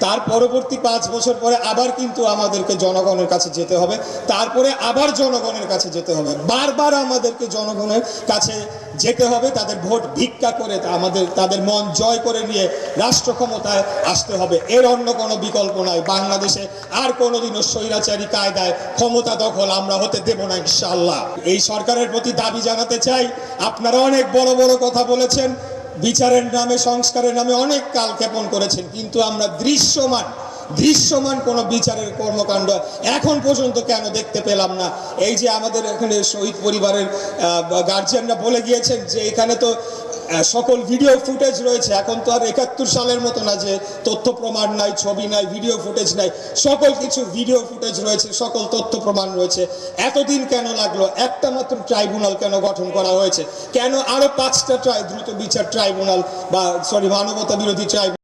তার পরবর্তী পাঁচ বছর পরে আবার কিন্তু আমাদেরকে জনগণের কাছে যেতে হবে। তারপরে আবার জনগণের কাছে যেতে হবে। বারবার আমাদেরকে জনগণের কাছে যেতে হবে, তাদের ভোট ভিক্ষা করে আমাদের, তাদের মন জয় করে নিয়ে রাষ্ট্র ক্ষমতায় আসতে হবে। এর অন্য কোনো বিকল্প নাই। বাংলাদেশে আর কোনোদিনও স্বৈরাচারী কায়দায় ক্ষমতা দখল আমরা হতে দেব না, ইনশাআল্লাহ। এই সরকারের প্রতি দাবি জানাতে চাই। আপনারা অনেক বড় বড় কথা বলেছেন। বিচারের নামে, সংস্কারের নামে অনেক কাল ক্ষেপণ করেছেন, কিন্তু আমরা দৃশ্যমান দৃশ্যমান কোনো বিচারের কর্মকাণ্ড এখন পর্যন্ত কেন দেখতে পেলাম না? এই যে আমাদের এখানে শহীদ পরিবারের গার্জিয়ানরা বলে গিয়েছেন যে এখানে তো সকল ভিডিও ফুটেজ রয়েছে। এখন তো আর একাত্তর সালের মতো না যে তথ্য প্রমাণ নাই, ছবি নাই ভিডিও ফুটেজ নাই। সকল কিছু ভিডিও ফুটেজ রয়েছে, সকল তথ্য প্রমাণ রয়েছে। এতদিন কেন লাগল? একটা মাত্র ট্রাইব্যুনাল কেন গঠন করা হয়েছে? কেন আরও পাঁচটা ট্রাই দ্রুত বিচার ট্রাইব্যুনাল বা সরি মানবতা বিরোধী ট্রাইব্যুনাল